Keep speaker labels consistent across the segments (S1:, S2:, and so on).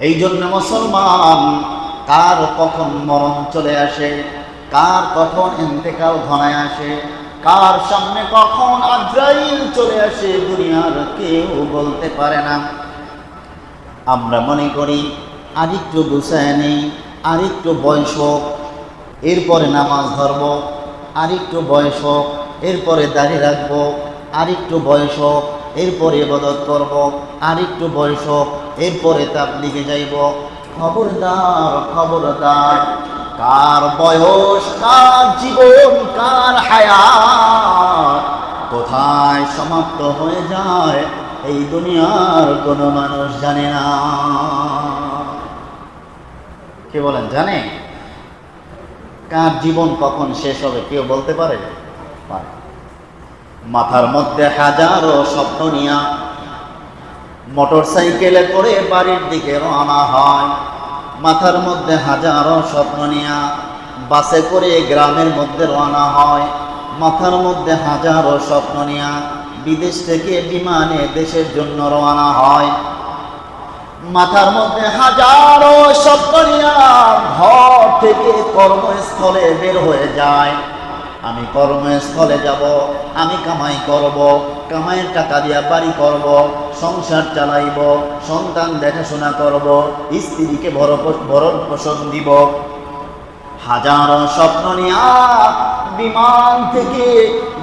S1: এই জন্য মুসলমান, কার কখন মরণ চলে আসে, কার কখন ইন্তেকাল ঘনায় আসে, কার সামনে কখন আজরাইল চলে আসে দুনিয়ার কেউ বলতে পারে না। আমরা মনে করি, আরেকটু গুছায় নেই, আরেকটু বয়স হোক, এরপরে নামাজ ধরব, আরেকটু বয়স হোক, এরপরে দাঁড়িয়ে রাখব, আরেকটু বয়স হোক, এরপরে ইবাদত করব, আরেকটু বয়স হোক এরপরে তাবলিগে যাইব। খবরদার খবরদার। কার বয়স, কার জীবন, কার হায়াত? কোথায় সমাপ্ত হয়ে যায়? এই দুনিয়ার কোনো মানুষ জানে না। কে বলেন, জানে? কার জীবন কখন শেষ হবে কেউ বলতে পারে। মাথার মধ্যে হাজারো স্বপ্ন নিয়া মোটর সাইকেলে করে বাড়ির দিকে রওনা হয়। মাথার মধ্যে হাজারো স্বপ্ন নিয়া বাসে করে গ্রামের মধ্যে রওনা হয়। মাথার মধ্যে হাজারো স্বপ্ন নিয়া বিদেশ থেকে বিমানে দেশের জন্য রওনা হয়। মাথার মধ্যে হাজারো স্বপ্ন নিয়া ঘর থেকে কর্মস্থলে বের হয়ে যায়। আমি কর্মস্থলে যাব, আমি কামাই করব, কামাইয়ের টাকা দিয়া বাড়ি করব, সংসার চালাইব, সন্তান দেখাশোনা করব, স্ত্রীকে বড় ভরণ পোষণ দিব। হাজারো স্বপ্ন নিয়া বিমান থেকে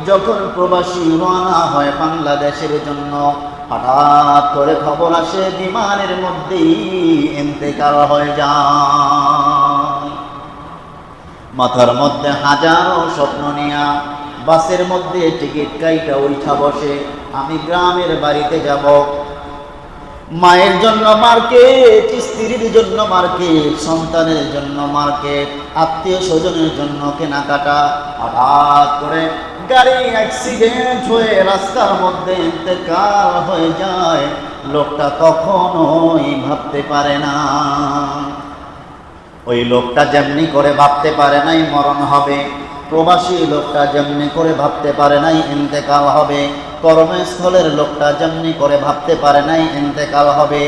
S1: যখন প্রবাসী রওনা হয় বাংলাদেশের জন্য, হঠাৎ করে খবর আসে বিমানের মধ্যেই ইন্তেকাল হয়ে যায়। মাথার মধ্যে হাজারো স্বপ্ন নিয়া বাসের মধ্যে টিকিট কাইটা উঠা বসে, আমি গ্রামের বাড়িতে যাব। মায়ের জন্য মার্কেট, স্ত্রীর জন্য মার্কেট, সন্তানের জন্য মার্কেট, আত্মীয় স্বজনের জন্য কেনাকাটা। হঠাৎ করে গাড়ি অ্যাক্সিডেন্ট হয়ে রাস্তার মধ্যে ইন্তেকাল হয়ে যায়। লোকটা কখনোই ভাবতে পারে না। ওই লোকটা যেমনি করে ভাবতে পারে নাই মরণ হবে। প্রবাসী লোকটা যেমনি করে ভাবতে পারে নাই ইন্তেকাল হবে। কর্মস্থলের লোকটা যেমনি করে ভাবতে পারে নাই ইন্তেকাল হবে।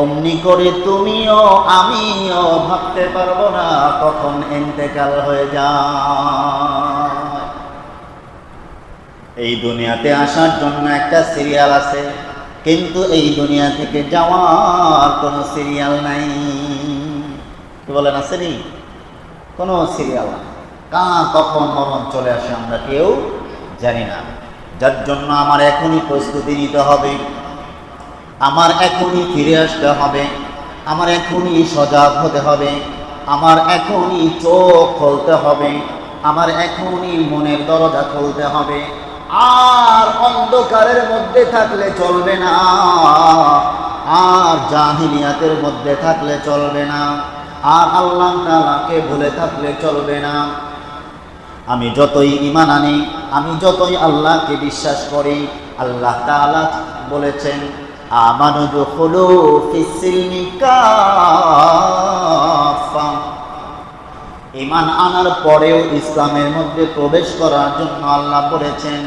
S1: অমনি করে তুমিও আমিও ভাবতে পারব না কখন ইন্তেকাল হয়ে যা এই দুনিয়াতে আসার জন্য একটা সিরিয়াল আছে। কিন্তু এই দুনিয়া থেকে যাওয়ার কোনো সিরিয়াল নাই। কি বলেন, আছে নি কোনো সিরিয়াল কা কখন মরণ চলে আসে আমরা কেউ জানি না। যার জন্য আমার এখনই প্রস্তুতি নিতে হবে। আমার এখনই ফিরে আসতে হবে। আমার এখনই সজাগ হতে হবে। আমার এখনই চোখ খুলতে হবে। আমার এখনই মনের দরজা খুলতে হবে। আর অন্ধকারের মধ্যে থাকলে চলবে না। আর জাহিলিয়াতের মধ্যে থাকলে চলবে না। আর আল্লাহ তালাকে ভুলে থাকলে চলবে না। আমি যতই ইমান আনি, আমি যতই আল্লাহকে বিশ্বাস করি, আল্লাহ তাআলা বলেছেন, আমানু দুখুলু ফিসসিলমি কাফা ইমান আনার পরেও ইসলামের মধ্যে প্রবেশ করার জন্য আল্লাহ বলেছেন,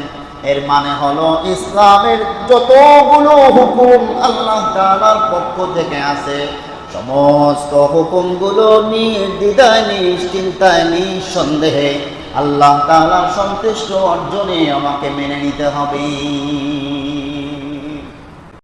S1: এর মানে হলো ইসলামের যতগুলো হুকুম আল্লাহ তাআলার পক্ষ থেকে আছে সমস্ত হুকুমগুলো নির্দিদায় নিশ্চিন্তায় নিঃসন্দেহে আল্লাহ তালা সন্তুষ্ট অর্জনে আমাকে মেনে নিতে হবে।